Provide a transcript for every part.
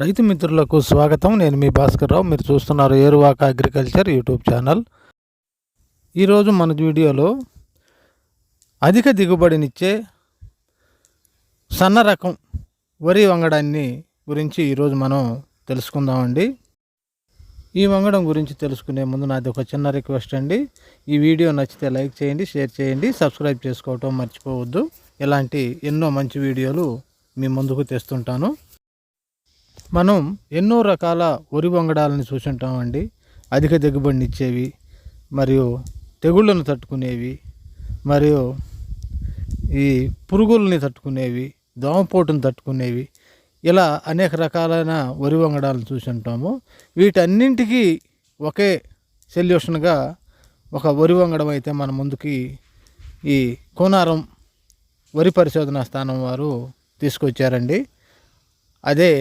రైతు మిత్రులకు స్వాగతం. నేను మీ భాస్కర్రావు మీరు చూస్తున్నారు ఏరువాక అగ్రికల్చర్ యూట్యూబ్ ఛానల్. ఈరోజు మన వీడియోలో అధిక దిగుబడినిచ్చే సన్న రకం వరి వంగడాన్ని గురించి ఈరోజు మనం తెలుసుకుందామండి. ఈ వంగడం గురించి తెలుసుకునే ముందు నాది ఒక చిన్న రిక్వెస్ట్ అండి. ఈ వీడియో నచ్చితే లైక్ చేయండి షేర్ చేయండి సబ్స్క్రైబ్ చేసుకోవటం మర్చిపోవద్దు. ఇలాంటి ఎన్నో మంచి వీడియోలు మీ ముందుకు తెస్తుంటాను. మనం ఎన్నో రకాల వరి వంగడాలను చూసుంటామండి. అధిక దిగుబడినిచ్చేవి మరియు తెగుళ్ళను తట్టుకునేవి మరియు ఈ పురుగుల్ని తట్టుకునేవి దోమపోటును తట్టుకునేవి ఇలా అనేక రకాలైన వరి వంగడాలను చూసుంటాము. వీటన్నింటికి ఒకే సొల్యూషన్గా ఒక వరి వంగడం అయితే మన ముందుకి ఈ కోనారం వరి పరిశోధన స్థానం వారు తీసుకొచ్చారండి. అదే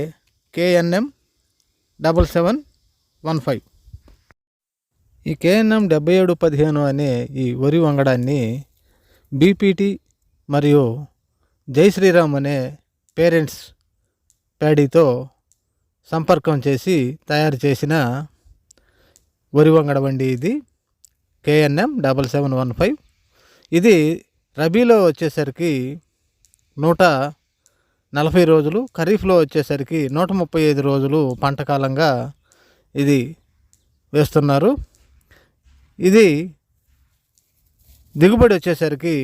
KNM double seven one five ఈ కేఎన్ఎం డెబ్బై ఏడు పదిహేను అనే ఈ వరి వంగడాన్ని బీపీటీ మరియు జై శ్రీరామ్ అనే పేరెంట్స్ ప్యాడీతో సంపర్కం చేసి తయారు చేసిన వరి వంగడ వండి ఇది KNM double seven one five ఇది రబీలో వచ్చేసరికి నూట నలభై రోజులు ఖరీఫ్లో వచ్చేసరికి నూట ముప్పై ఐదు రోజులు పంట కాలంగా ఇది వేస్తున్నారు. ఇది దిగుబడి వచ్చేసరికి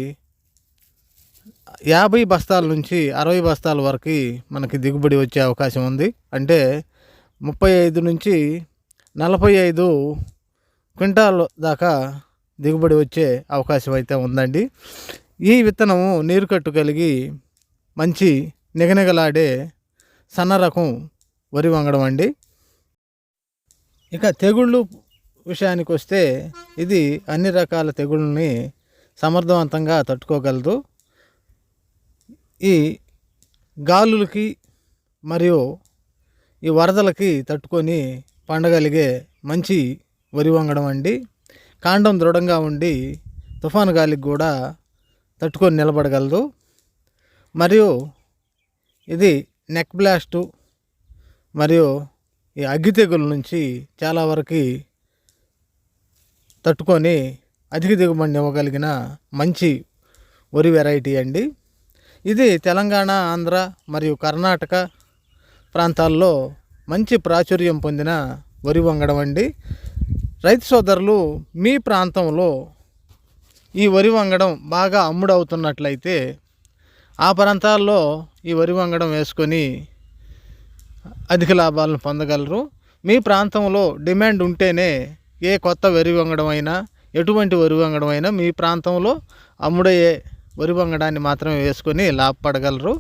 యాభై బస్తాల నుంచి అరవై బస్తాల వరకు మనకి దిగుబడి వచ్చే అవకాశం ఉంది. అంటే ముప్పై ఐదు నుంచి నలభై ఐదు క్వింటాల్ దాకా దిగుబడి వచ్చే అవకాశం అయితే ఉందండి. ఈ విత్తనము నీరు కట్టు కలిగి మంచి నిగనిగలాడే సన్న రకం వరి వంగడం అండి. ఇక తెగుళ్ళు విషయానికి వస్తే ఇది అన్ని రకాల తెగుళ్ళని సమర్థవంతంగా తట్టుకోగలదు. ఈ గాలులకి మరియు ఈ వరదలకి తట్టుకొని పండగలిగే మంచి వరి వంగడం అండి. కాండం దృఢంగా ఉండి తుఫాను గాలికి కూడా తట్టుకొని నిలబడగలదు. మరియు ఇది నెక్ బ్లాస్టు మరియు ఈ అగ్గి తెగుల నుంచి చాలా వరకు తట్టుకొని అధిక దిగుబడిని ఇవ్వగలిగిన మంచి వరి వెరైటీ అండి. ఇది తెలంగాణ ఆంధ్ర మరియు కర్ణాటక ప్రాంతాల్లో మంచి ప్రాచుర్యం పొందిన వరి వంగడం అండి. రైతు సోదరులు మీ ప్రాంతంలో ఈ వరి వంగడం బాగా అమ్ముడవుతున్నట్లయితే ఆ ప్రాంతాల్లో ఈ వరి వంగడం వేసుకొని అధిక లాభాలను పొందగలరు. మీ ప్రాంతంలో డిమాండ్ ఉంటేనే ఏ కొత్త వరి వంగడం అయినా ఎటువంటి వరి వంగడం అయినా మీ ప్రాంతంలో అమ్ముడయ్యే వరి వంగడాన్ని మాత్రమే వేసుకొని లాభపడగలరు.